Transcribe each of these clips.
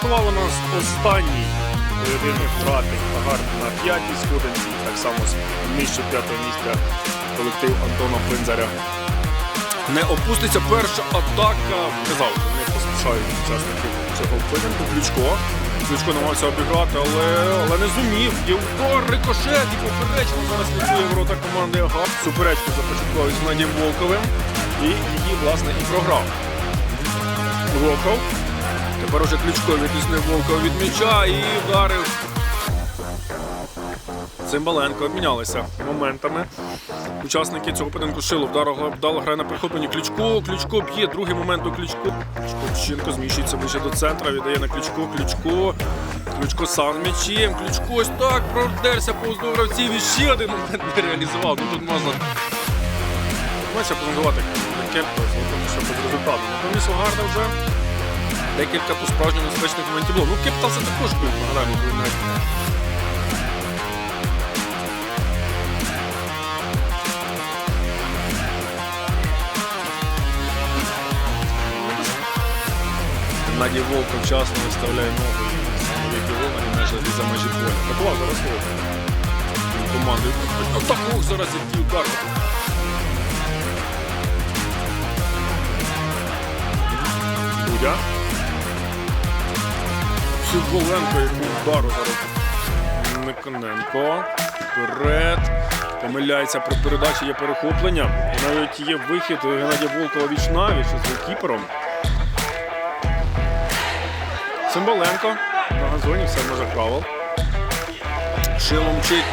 Стартував у нас останній поєдинок втрати Агард на п'ятій сходинці. Так само з нижче п'ятого місця колектив Антона Плинзаря. Не опуститься перша атака. Казав, не поспішають учасники цього поєдинку. Ключко. Ключко намагався обіграти, але, але не зумів. Є удар, рикошет і поперечно зараз лікує ворота команди Агард. Суперечку започаткував з Геннадієм Волковим. І її, власне, і програв. Волков. Тепер уже Ключко відтіснив Волкова від м'яча і вдарив. Цимбаленко обмінялися моментами. Учасники цього поєдинку Шило вдарила вдало грає на перехопленні Ключко. Ключко б'є. Другий момент у Ключко. Ключко зміщується ближче до центра, віддає на Ключко. Ключко. Ключко сам м'ячем. Ключко ось так продерся повз до гравців і ще один момент не реалізував. Ну тут можна Можна презентувати кепку, тому що без результату. Натомість у вже декілька по справжньо небезпечних моментів було. Ну, Кепта це також був, був навіть. Геннадій Волков вчасно виставляє ногу саме регіони майже за межі поля. Такова зараз Волков. Командою. Атаку зараз який удар. Дудя. Сідволенко, яку удару зараз. Никоненко. Вперед. Помиляється про передачі, є перехоплення. Навіть є вихід Геннадія Волкова віч з голкіпером. Цимбаленко. На газоні все може правил. Шиломчик.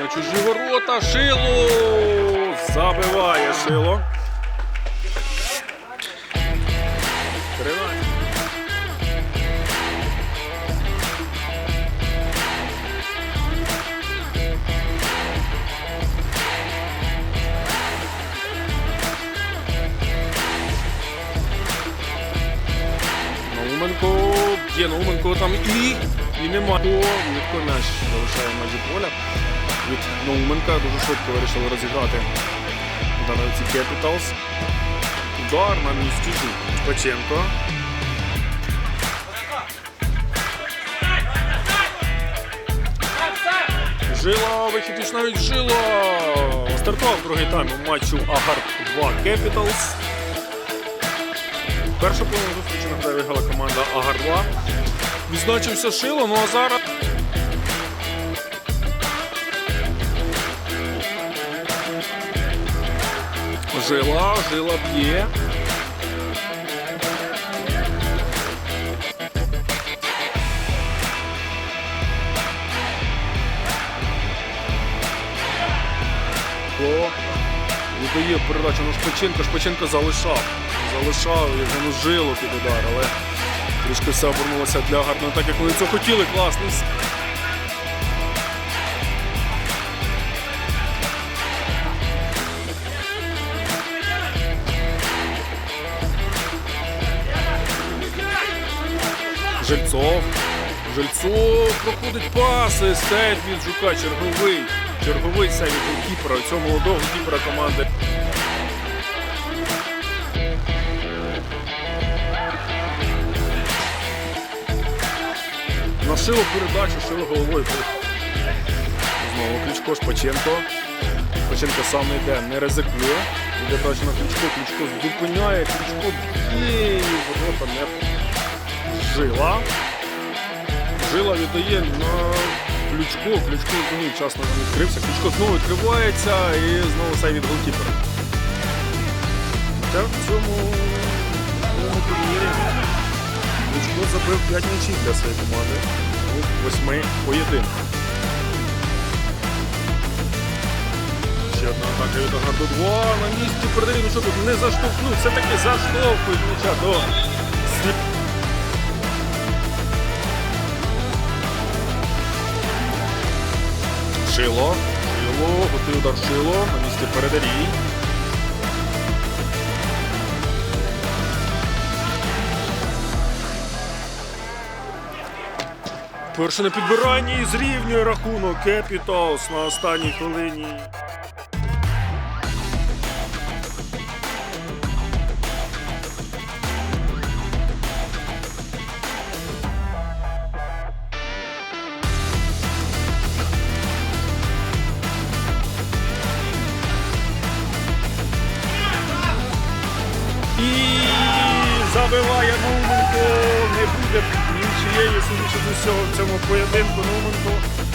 На чужі ворота. Шило! Забиває шило. 13. Є Науменко там і, і нема. Мітко м'яч залишає межі поля. Від Науменка дуже швидко вирішили розіграти Даровці Capitals. Удар на місці. Печенко. Жила, вихід навіть жила. Стартував другий тайм у матчу Агард 2 Capitals. Перша половина зустрічі нагадаю виграла команда Агарла. 2. Відзначився Шило, ну а зараз. Жила, жила б'є. Віддає передачу на Шпаченко. Шпаченко залишав. Залишав Євгену жилу під удар, але трішки все обернулося для гарного, так як вони цього хотіли. Класний. с- Жильцов. Жильцов проходить паси. Сейф від Жука. Черговий. Черговий сейф від голкіпера. Цього молодого кіпера команди. На шило передачу, шило головою. Знову Ключко Шпаченко. Шпаченко сам не йде, не ризикує. Йде далі на Ключко, Ключко зупиняє, Ключко б'є і ворота не жила. Жила віддає на Ключко. Ключко знову вчасно відкрився. Ключко знову відкривається і знову сей від голкіпера. В цьому, турнірі Ключко забив 5 м'ячів для своєї команди у восьми поєдинках. Ще одна атака від Агарду 2 на місці передає. Ну що тут не заштовхнуть, все-таки заштовхують м'яча до Шило. Шило, готує удар Шило на місці передарій. Перше на підбиранні і зрівнює рахунок Capitals на останній хвилині. Забиває Нуменко, не буде нічієї судячи з усього в цьому поєдинку Нуменко.